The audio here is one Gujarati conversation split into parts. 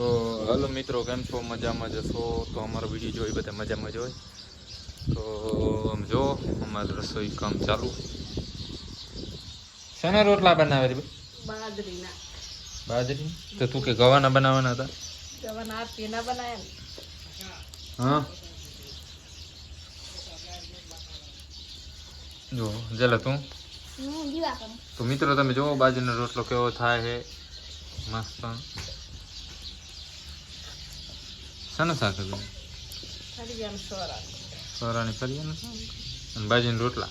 તો હલો મિત્રો કેમ છો? મજામાં જશો તો અમારો વીડિયો જોઈ બધા મજામાં જ હોય? તો આમ જો અમારું રસોઈ કામ ચાલુ. શેના રોટલા બનાવે છે? બાજરીના. બાજરી તો તું કે ગવાના બનાવવાના હતા? ગવાના આરતીના બનાવ્યા હા? જો જલા તું. તો મિત્રો તમે જુઓ બાજરીનો રોટલો કેવો થાય છે? મસ્ત. શાનું શાક હતું સોરાની ફરિયાનું અને બાજરીના રોટલા?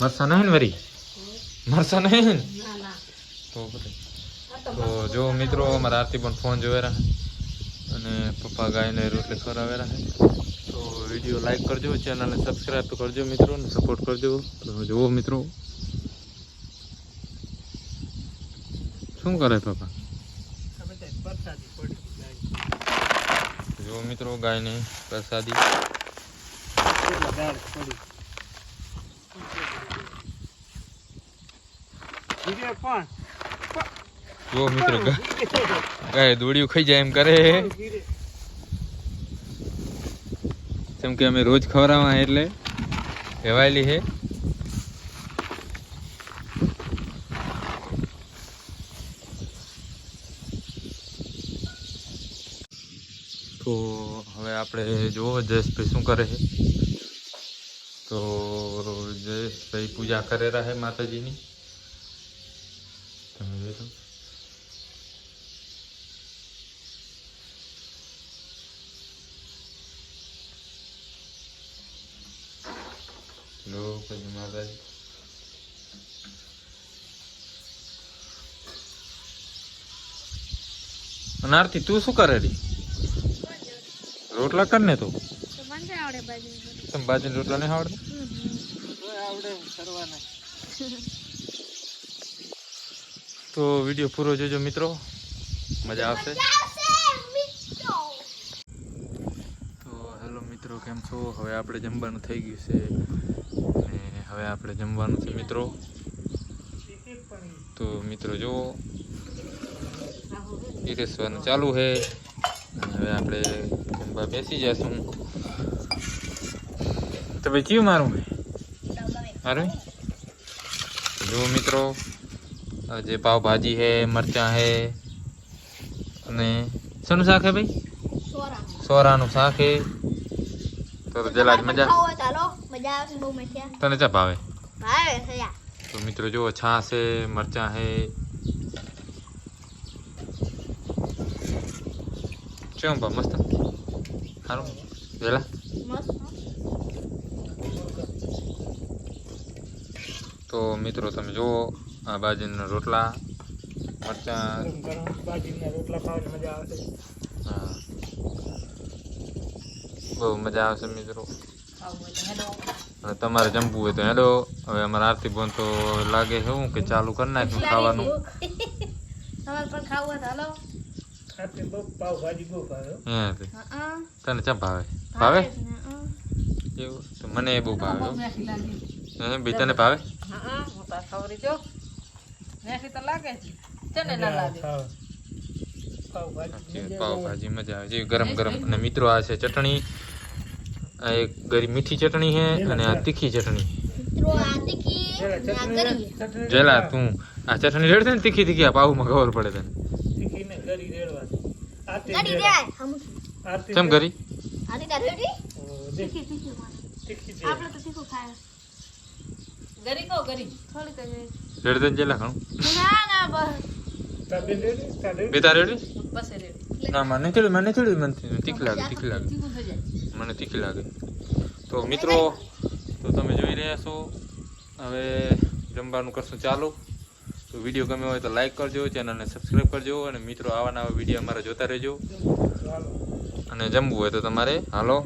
મરસા નહીં વરી? મરસા નહીં તો તો જો મિત્રો અમારા આરતી પણ ફોન જોવે રહે. અને પપ્પા ગાયને રોટલી ખવડાવે રહે. તો વીડિયો લાઈક કરજો ચેનલને સબસ્ક્રાઈબ કરજો મિત્રો ને સપોર્ટ કરજો. તો જુઓ મિત્રો. શું કરે પપ્પા? પ્રસાદી જુઓ મિત્રો ગાયને પ્રસાદી. જો મિત્રો ગાય દોડ્યું, ખાઈ જાય એમ કરે. જેમ કે અમે રોજ ખવડાવવા એટલે કહેવાયેલી છે તો હવે આપણે જુઓ જયેશભાઈ શું કરે છે તો જયેશભાઈ પૂજા કરે રહે માતાજીની તમે જોઈ લો. લો પછી માતાજી અને આરતી તું શું કરે રી રોટલા કર ને તું. તમે બાજરી રોટલા. નહીં આવડે આવડે તો વીડિયો પૂરો જોજો મિત્રો. મજા આવશે. તો હેલો મિત્રો કેમ છો? હવે આપણે જમવાનું થઈ ગયું છે. અને હવે આપણે જમવાનું છે મિત્રો. તો મિત્રો જુઓ. પીરસવાનું ચાલુ છે. હવે આપણે જમવા બેસી જશું તો ભાઈ કયું મારું મારું જુઓ મિત્રો આ જે પાવભાજી હે મરચાં હે અને શેનું શાક હે ભાઈ સોરાનું શાક હે તો તો જલા જ મજા મજા આવશે બહુ મજા તને ચા ભાવે ભાવે સયા તો મિત્રો જુઓ છાશ હે મરચાં હે કેમ બા મસ્ત સારું વેલા મસ્ત તો મિત્રો તમે જુઓ આ બાજરીના રોટલા મરચાં ગરમ ગરમ બાજરીના રોટલા ખાવાની મજા આવશે હા બહુ મજા આવશે મિત્રો ખાવું હોય તો હેલો અને તમારે જમવું હોય તો હેલો હવે અમારા આરતી બોન તો લાગે છે હું કે ચાલુ કરી નાખ્યું ખાવાનું તમારે પણ ખાવું હોય તો હાલો આપણે બહુ પાવભાજી બહુ ભાવે હો. હે તે. હા તને ચા ભાવે ભાવે જ ને, હા. એવું તો મને એ બહુ ભાવે હો. મેથી લાગી હે બી તને ભાવે હા હું તો ખવરી જો મેથી તો લાગે છે ચને ના લાગે સાચી વાત, પાવભાજી મજા આવે છે ગરમ ગરમ અને મિત્રો આ છે ચટણી આ એક ગરી મીઠી ચટણી છે અને આ તીખી ચટણી મિત્રો આ તીખી ને આ કરી જેલા તું આ ચટણી રેડશે ને તીખી તીખી આ પાવમાં ખબર પડે તને તીખીને ગરી રેડવાની આરતી આરતી કેમ કરી. આપણે તો ખાય. ગરી ગરી. રેડ ના ના બસ. રેડી? બસ રેડી. ના મને ચડી મને ચડી મને તીખી લાગે તીખી લાગે. તીખું થઈ જાય. મને તીખી લાગે. તો મિત્રો તો તમે જોઈ રહ્યા છો. હવે જમવાનું કરશું ચાલુ. તો વીડિયો ગમે હોય તો લાઇક કરજો ચેનલને સબસ્ક્રાઈબ કરજો અને મિત્રો આવા નવા વીડિયો અમારા જોતા રહેજો. અને જમવું હોય તો તમારે, હાલો.